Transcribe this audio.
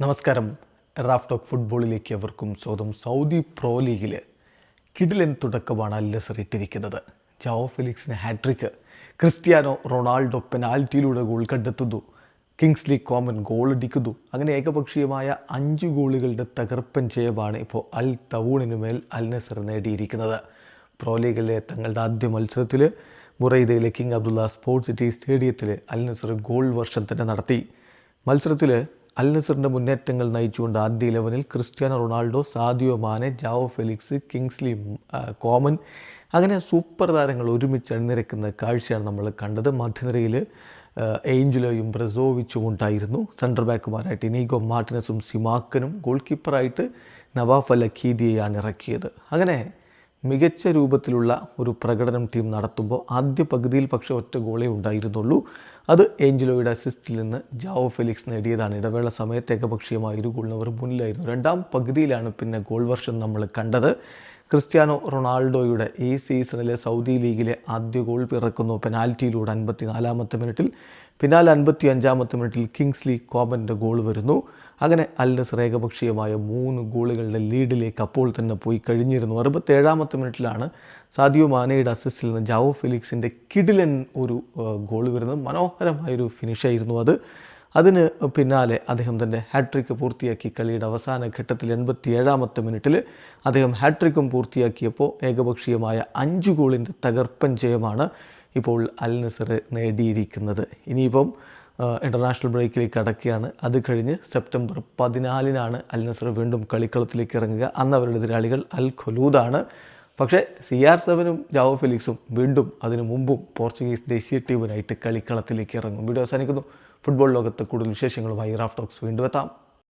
നമസ്കാരം. Raf talk ഫുട്ബോളിലേക്ക് അവർക്കും സ്വാഗതം. സൗദി പ്രോ ലീഗിൽ കിടിലൻ തുടക്കമാണ് അൽ നസർ ഇട്ടിരിക്കുന്നത്. ജാവോ ഫെലിക്സിന് ഹാട്രിക്ക് ക്രിസ്ത്യാനോ റൊണാൾഡോ പെനാൽറ്റിയിലൂടെ ഗോൾ കണ്ടെത്തുന്നു. കിങ്സ്ലി കോമൻ ഗോൾ അടിക്കുന്നു. അങ്ങനെ ഏകപക്ഷീയമായ അഞ്ച് ഗോളുകളുടെ തകർപ്പൻ ജയമാണ് ഇപ്പോൾ അൽ തവൂണിന് മേൽ അൽ നസർ നേടിയിരിക്കുന്നത്. പ്രോ ലീഗിലെ തങ്ങളുടെ ആദ്യ മത്സരത്തിൽ മുറൈദയിലെ കിങ് അബ്ദുള്ള സ്പോർട്സ് സിറ്റി സ്റ്റേഡിയത്തിൽ അൽ നസർ ഗോൾ വർഷം തന്നെ നടത്തി. മത്സരത്തിൽ അൽ നസറിന്റെ മുന്നേറ്റങ്ങൾ നയിച്ചുകൊണ്ട് ആദ്യ ഇലവനിൽ Cristiano Ronaldo Sadio Mane Joao Felix Kingsley Coman അങ്ങനെ സൂപ്പർ താരങ്ങൾ ഒരുമിച്ച് അണിനിരക്കുന്ന കാഴ്ചയാണ് നമ്മൾ കണ്ടത്. മധ്യനിരയിൽ ഏഞ്ചലോയും ബ്രസോവിച്ചും ഉണ്ടായിരുന്നു. സെൻട്രൽ ബാക്കുമാരായിട്ട് ഇനീഗോ മാർട്ടിനസും സിമാക്കനും ഗോൾ കീപ്പറായിട്ട് നവാഫ് അൽ ഇറക്കിയത്. അങ്ങനെ മികച്ച രൂപത്തിലുള്ള ഒരു പ്രകടനം ടീം നടത്തുമ്പോൾ ആദ്യ പകുതിയിൽ പക്ഷേ ഒറ്റ ഗോളേ ഉണ്ടായിരുന്നുള്ളൂ. അത് ഏഞ്ചലോയുടെ അസിസ്റ്റിൽ നിന്ന് ജാവോ ഫെലിക്സ് നേടിയതാണ്. ഇടവേള സമയത്ത് ഏകപക്ഷീയമായ ഗോളിന് അവർ മുന്നിലായിരുന്നു. രണ്ടാം പകുതിയിലാണ് പിന്നെ ഗോൾ വർഷം നമ്മൾ കണ്ടത്. ക്രിസ്ത്യാനോ റൊണാൾഡോയുടെ ഈ സീസണിലെ സൗദി ലീഗിലെ ആദ്യ ഗോൾ പിറക്കുന്നു. പെനാൽറ്റിയിലൂടെ അൻപത്തി നാലാമത്തെ മിനിറ്റിൽ. പിന്നാലെ അൻപത്തി അഞ്ചാമത്തെ മിനിറ്റിൽ കിങ്സ്ലി കോമന്റെ ഗോൾ വരുന്നു. അങ്ങനെ നസർ ഏകപക്ഷീയമായ മൂന്ന് ഗോളുകളുടെ ലീഡിലേക്ക് അപ്പോൾ തന്നെ പോയി കഴിഞ്ഞിരുന്നു. അറുപത്തേഴാമത്തെ മിനിറ്റിലാണ് സാദിയോ മാനയുടെ അസിസ്റ്റിൽ നിന്ന് ജാവോ ഫിലിക്സിന്റെ കിഡിലൻ ഒരു ഗോൾ വരുന്നത്. മനോഹരമായൊരു ഫിനിഷായിരുന്നു അത്. അതിന് പിന്നാലെ അദ്ദേഹം തന്റെ ഹാട്രിക്ക് പൂർത്തിയാക്കി കളിയുടെ അവസാന ഘട്ടത്തിൽ എൺപത്തി ഏഴാമത്തെ മിനിറ്റിൽ അദ്ദേഹം ഹാട്രിക്കും പൂർത്തിയാക്കിയപ്പോൾ ഏകപക്ഷീയമായ അഞ്ച് ഗോളിന്റെ തകർപ്പൻ ജയമാണ് ഇപ്പോൾ അൽ നസർ നേടിയിരിക്കുന്നത്. ഇനിയിപ്പം ഇന്റർനാഷണൽ ബ്രേക്കിലേക്ക് അടക്കുകയാണ് അത് കഴിഞ്ഞ് സെപ്റ്റംബർ പതിനാലിനാണ് അൽ നസർ വീണ്ടും കളിക്കളത്തിലേക്ക് ഇറങ്ങുക. അന്ന് അവരുടെ എതിരാളികൾ അൽ ഖൊലൂദാണ്. പക്ഷേ സി ആർ സെവനും ജാവോ ഫെലിക്സും വീണ്ടും അതിനു മുമ്പും പോർച്ചുഗീസ് ദേശീയ ടീമിനായിട്ട് കളിക്കളത്തിലേക്ക് ഇറങ്ങും. വീഡിയോ അവസാനിക്കുന്നു. ഫുട്ബോൾ ലോകത്ത് കൂടുതൽ വിശേഷങ്ങളുമായി റാഫ് ടോക്സ് വീണ്ടും എത്താം.